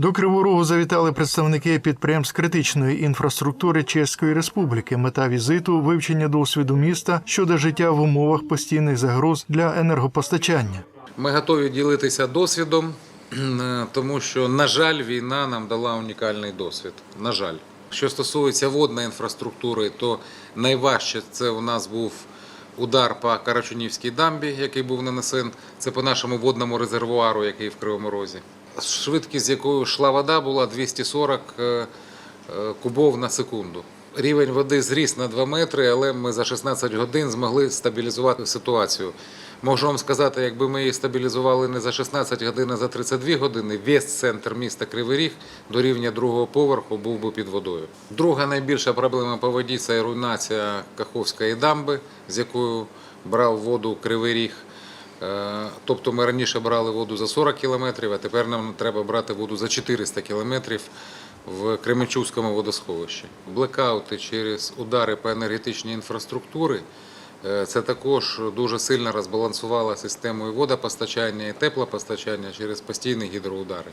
До Кривого Рогу завітали представники підприємств критичної інфраструктури Чеської Республіки. Мета візиту вивчення досвіду міста щодо життя в умовах постійних загроз для енергопостачання. Ми готові ділитися досвідом, тому що, на жаль, війна нам дала унікальний досвід. На жаль, що стосується водної інфраструктури, то найважче це у нас був удар по Карачунівській дамбі, який був нанесен. Це по нашому водному резервуару, який в Кривому Розі. Швидкість, з якою йшла вода, була 240 е, е, кубов на секунду. Рівень води зріс на 2 метри, але ми за 16 годин змогли стабілізувати ситуацію. Можу вам сказати, якби ми її стабілізували не за 16 годин, а за 32 години, весь центр міста Кривий Ріг до рівня другого поверху був би під водою. Друга найбільша проблема по воді це руйнація Каховської дамби, з якою брав воду Кривий Ріг. Е, Тобто ми раніше брали воду за 40 кілометрів, а тепер нам треба брати воду за 400 кілометрів в Кременчуцькому водосховищі. Блекаути через удари по енергетичній інфраструктурі е, це також дуже сильно розбалансувало систему і водопостачання, і теплопостачання через постійні гідроудари.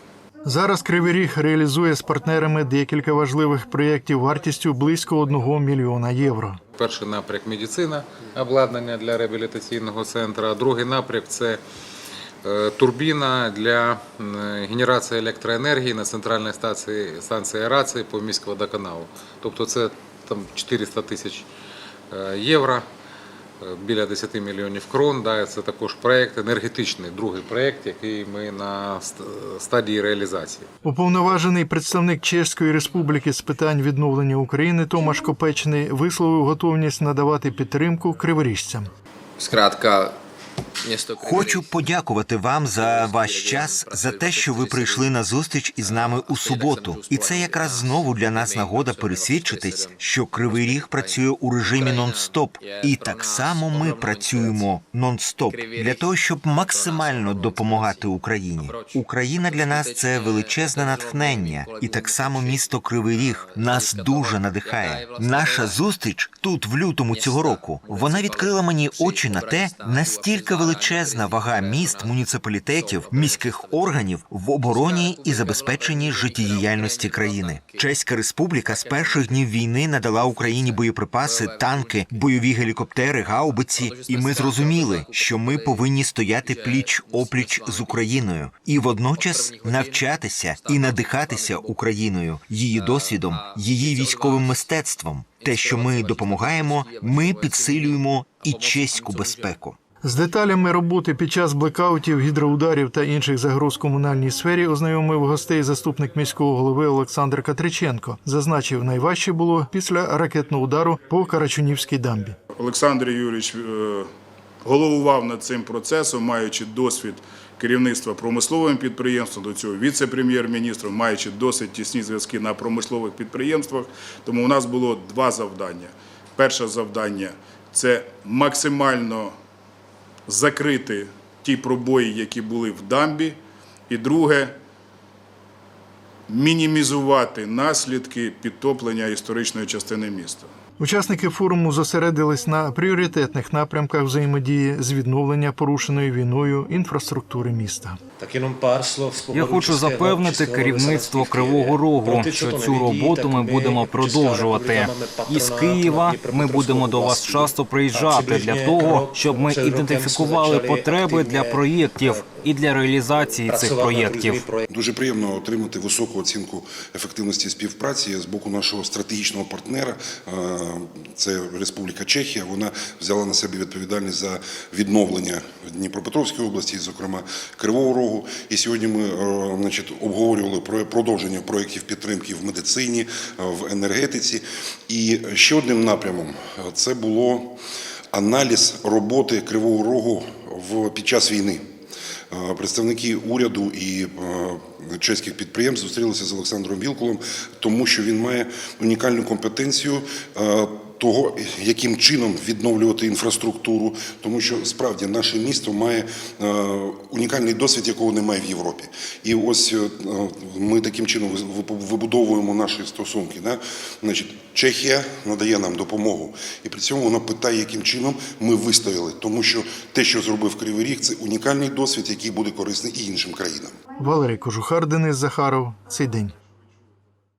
Зараз Кривий Ріг реалізує з партнерами декілька важливих проєктів вартістю близько 1 мільйона євро. Перший напрямок медицина, обладнання для реабілітаційного центру, а другий напрямок це е, турбіна для генерації електроенергії на центральній станції, станції аерації по міськводоканалу. Тобто це там 400 тисяч е, євро, біля 10 мільйонів крон. Да, це також проект енергетичний другий проект, який ми на стадії реалізації. Уповноважений представник Чеської Республіки з питань відновлення України Томаш Копечний висловив готовність надавати підтримку криворіжцям. Кривий Хочу подякувати вам за ваш час, за те, що ви прийшли на зустріч із нами у суботу. І це якраз знову для нас нагода пересвідчитись, що Кривий Ріг працює у режимі нон-стоп. І так само ми працюємо нон-стоп для того, щоб максимально допомагати Україні. Україна для нас це величезне натхнення, і так само місто Кривий Ріг нас дуже надихає. Наша зустріч тут в лютому цього року. Вона відкрила мені очі на те, настільки величезна вага міст, муніципалітетів, міських органів в обороні і забезпеченні життєдіяльності країни. Чеська республіка з перших днів війни надала Україні боєприпаси, танки, бойові гелікоптери, гаубиці, і ми зрозуміли, що ми повинні стояти пліч опліч з Україною і водночас навчатися і надихатися Україною, її досвідом, її військовим мистецтвом. Те, що ми допомагаємо, ми підсилюємо і чеську безпеку. З деталями роботи під час блекаутів, гідроударів та інших загроз комунальній сфері ознайомив гостей заступник міського голови Олександр Катриченко. Зазначив, найважче було після ракетного удару по Карачунівській дамбі. Олександр Юрійович е, головував над цим процесом, маючи досвід керівництва промисловим підприємством, до цього віце-прем'єр-міністром, маючи досить тісні зв'язки на промислових підприємствах. Тому у нас було два завдання. Перше завдання це максимально закрити ті пробої, які були в дамбі. І друге мінімізувати наслідки підтоплення історичної частини міста. Учасники форуму зосередились на пріоритетних напрямках взаємодії з відновлення порушеної війною інфраструктури міста. Я хочу запевнити керівництво Кривого Рогу, що цю роботу ми будемо продовжувати. máme Із Києва ми будемо до вас часто приїжджати для того, щоб ми ідентифікували потреби для проєктів і для реалізації цих проєктів. Дуже приємно отримати високу оцінку ефективності співпраці з боку нашого стратегічного партнера. Е, Це Республіка Чехія. Вона взяла на себе відповідальність за відновлення Дніпропетровської області, зокрема Кривого Рогу. І сьогодні ми е, значить, обговорювали про продовження проєктів підтримки в медицині, е, в енергетиці. І ще одним напрямом це було аналіз роботи Кривого Рогу в під час війни. Представники уряду і чеських підприємств зустрілися з Олександром Вілкулом, тому що він має унікальну компетенцію того, яким чином відновлювати інфраструктуру, тому що справді наше місто має е, унікальний досвід, якого немає в Європі. І ось е, ми таким чином вибудовуємо наші стосунки. Значить, Чехія надає нам допомогу, і при цьому вона питає, яким чином ми вистояли, тому що те, що зробив Кривий Ріг, це унікальний досвід, який буде корисний і іншим країнам. Валерій Кожухар, Денис Захаров. Цей день.